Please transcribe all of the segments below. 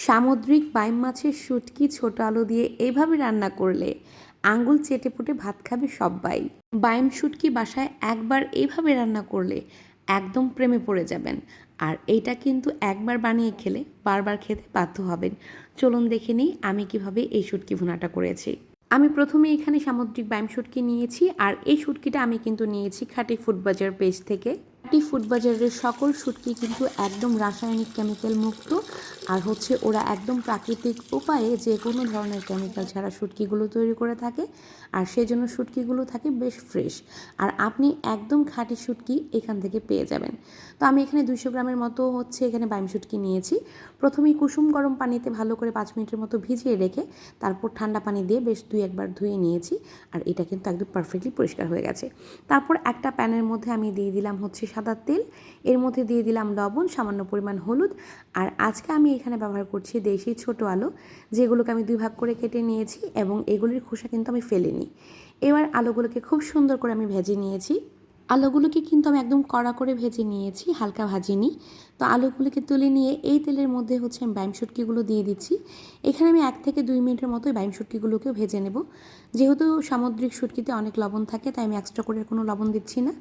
সামুদ্রিক বাইম মাছের শুটকি, ছোট আলু দিয়ে এইভাবে রান্না করলে আঙ্গুল চেটে পুটে ভাত খাবে সবাই বাইম শুটকি বাসায় একবার এইভাবে রান্না করলে একদম প্রেমে পড়ে যাবেন। আর এইটা কিন্তু একবার বানিয়ে খেলে বারবার খেতে বাধ্য হবেন। চলুন দেখে নিই আমি কীভাবে এই শুটকি ভুনাটা করেছি। আমি প্রথমে এখানে সামুদ্রিক বাইম শুটকি নিয়েছি আর এই শুটকিটা আমি কিন্তু নিয়েছি খাঁটি ফুড বাজার পেজ থেকে। খাঁটি ফুড বাজারের সকল শুটকি কিন্তু একদম রাসায়নিক কেমিক্যাল মুক্ত। আর হচ্ছে ওরা একদম প্রাকৃতিক উপায়ে যে কোনো ধরনের কেমিক্যাল ছাড়া শুটকিগুলো তৈরি করে থাকে। আর সেই জন্য শুটকিগুলো থাকে বেশ ফ্রেশ আর আপনি একদম খাঁটি শুটকি এখান থেকে পেয়ে যাবেন। তো আমি এখানে দুইশো গ্রামের মতো হচ্ছে এখানে বাইম শুটকি নিয়েছি। প্রথমেই কুসুম গরম পানিতে ভালো করে পাঁচ মিনিটের মতো ভিজিয়ে রেখে তারপর ঠান্ডা পানি দিয়ে বেশ দুই একবার ধুয়ে নিয়েছি। আর এটা কিন্তু একদম পারফেক্টলি পরিষ্কার হয়ে গেছে। তারপর একটা প্যানের মধ্যে আমি দিয়ে দিলাম হচ্ছে সাদা তেল, এর মধ্যে দিয়ে দিলাম লবণ, সামান্য পরিমাণ হলুদ। আর আজকে আমি এখানে ব্যবহার করছি দেশি ছোট আলু, যেগুলোকে আমি দুই ভাগ করে কেটে নিয়েছি এবং এগুলির খোসা কিন্তু আমি ফেলিনি। এবার আলুগুলোকে খুব সুন্দর করে আমি ভেজে নিয়েছি। আলুগুলোকে কিন্তু আমি একদম কড়া করে ভেজে নিয়েছি, হালকা ভাজিনি। তো আলুগুলোকে তুলে নিয়ে এই তেলের মধ্যে হচ্ছে আমি বাইম শুটকিগুলো দিয়ে দিচ্ছি। এখানে আমি এক থেকে দুই মিনিটের মতো বাইম শুটকিগুলোকেও ভেজে নেব। যেহেতু সামুদ্রিক শুটকিতে অনেক লবণ থাকে, তাই আমি এক্সট্রা করে কোনো লবণ দিচ্ছি না।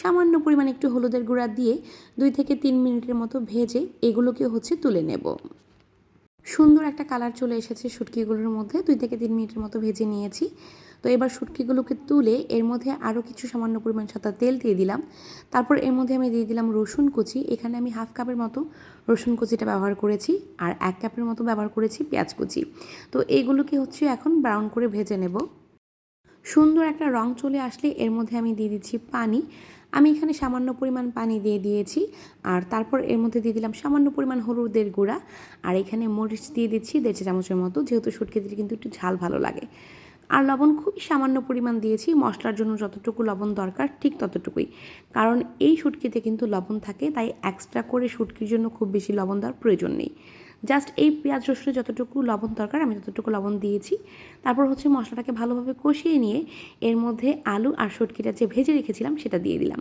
সামান্য পরিমাণে একটু হলুদের গুঁড়া দিয়ে দুই থেকে তিন মিনিটের মতো ভেজে এগুলোকে হচ্ছে তুলে নেব। সুন্দর একটা কালার চলে এসেছে শুটকিগুলোর মধ্যে। দুই থেকে তিন মিনিটের মতো ভেজে নিয়েছি। তো এবার শুটকিগুলোকে তুলে এর মধ্যে আরও কিছু সামান্য পরিমাণ সাদা তেল দিয়ে দিলাম। তারপর এর মধ্যে আমি দিয়ে দিলাম রসুন কুচি। এখানে আমি হাফ কাপের মতো রসুন কুচিটা ব্যবহার করেছি আর এক কাপের মতো ব্যবহার করেছি পেঁয়াজ কুচি। তো এগুলোকে হচ্ছে এখন ব্রাউন করে ভেজে নেব। সুন্দর একটা রং চলে আসলে এর মধ্যে আমি দিয়ে দিচ্ছি পানি। আমি এখানে সামান্য পরিমাণ পানি দিয়ে দিয়েছি আর তারপর এর মধ্যে দিয়ে দিলাম সামান্য পরিমাণ হলুদের গুঁড়া। আর এখানে মরিচ দিয়ে দিচ্ছি দেড় চামচের মতো, যেহেতু শুটকিতে কিন্তু একটু ঝাল ভালো লাগে। আর লবণ খুবই সামান্য পরিমাণ দিয়েছি, মশলার জন্য যতটুকু লবণ দরকার ঠিক ততটুকুই। কারণ এই শুটকিতে কিন্তু লবণ থাকে, তাই এক্সট্রা করে শুটকির জন্য খুব বেশি লবণ দেওয়ার প্রয়োজন নেই। জাস্ট এই পেঁয়াজ রসুনে যতটুকু লবণ দরকার আমি ততটুকু লবণ দিয়েছি। তারপর হচ্ছে মশলাটাকে ভালোভাবে কষিয়ে নিয়ে এর মধ্যে আলু আর সটকিটা যে ভেজে রেখেছিলাম সেটা দিয়ে দিলাম।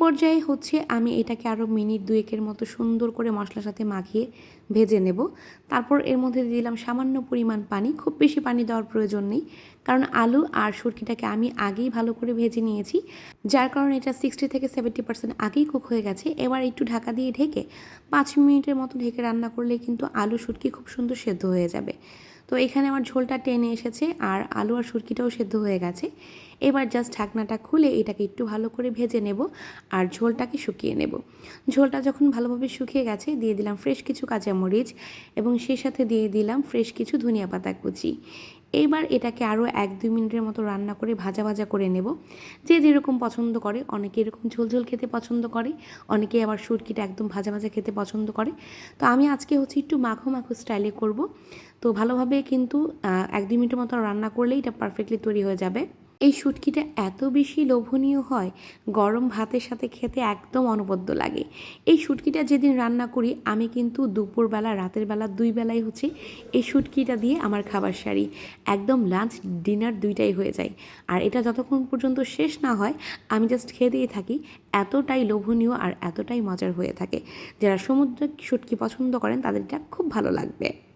পর্যায়ে হচ্ছে আমি এটাকে আরও মিনিট দুয়েকের মতো সুন্দর করে মশলার সাথে মাখিয়ে ভেজে নেব। তারপর এর মধ্যে দিয়ে দিলাম সামান্য পরিমাণ পানি। খুব বেশি পানি দেওয়ার প্রয়োজন নেই। কারণ আলু আর সুরকিটাকে আমি আগেই ভালো করে ভেজে নিয়েছি। যার কারণে এটা সিক্সটি থেকে সেভেন্টি পার্সেন্ট আগেই কুক হয়ে গেছে। এবার একটু ঢাকা দিয়ে ঢেকে পাঁচ মিনিটের মতো ঢেকে রান্না করলে কিন্তু আলু সুরকি খুব সুন্দর সেদ্ধ হয়ে যাবে। তো এখানে আমার ঝোলটা টেনে এসেছে আর আলু আর সুরকিটাও সেদ্ধ হয়ে গেছে। এবার জাস্ট ঢাকনাটা খুলে এটাকে একটু ভালো করে ভেজে নেব আর ঝোলটাকে শুকিয়ে নেব। ঝোলটা যখন ভালোভাবে শুকিয়ে গেছে দিয়ে দিলাম ফ্রেশ কিছু কাঁচামরিচ এবং সেই সাথে দিয়ে দিলাম ফ্রেশ কিছু ধনিয়া পাতা কুচি। এইবার এটাকে আরও এক, দুই মিনিটের মতো রান্না করে ভাজা ভাজা করে নেব। যে যেরকম পছন্দ করে, অনেকে এরকম ঝোলঝোল খেতে পছন্দ করে, অনেকে আবার সুরকিটা একদম ভাজা ভাজা খেতে পছন্দ করে। তো আমি আজকে হচ্ছে একটু মাখো মাখো স্টাইলে করব। তো ভালোভাবে কিন্তু এক, দুই মিনিটের মতো রান্না করলেই এটা পারফেক্টলি তৈরি হয়ে যাবে। এই শুটকিটা এত বেশি লোভনীয় হয়, গরম ভাতের সাথে খেতে একদম অনবদ্য লাগে। এই শুটকিটা যেদিন রান্না করি, আমি কিন্তু দুপুরবেলা, রাতের বেলা, দুই বেলায় হচ্ছে এই শুটকিটা দিয়ে আমার খাবার সারি। একদম লাঞ্চ ডিনার দুইটাই হয়ে যায়। আর এটা যতক্ষণ পর্যন্ত শেষ না হয়, আমি জাস্ট খেতেই থাকি। এতটাই লোভনীয় আর এতটাই মজার হয়ে থাকে। যারা সমুদ্র শুটকি পছন্দ করেন, তাদের এটা খুব ভালো লাগবে।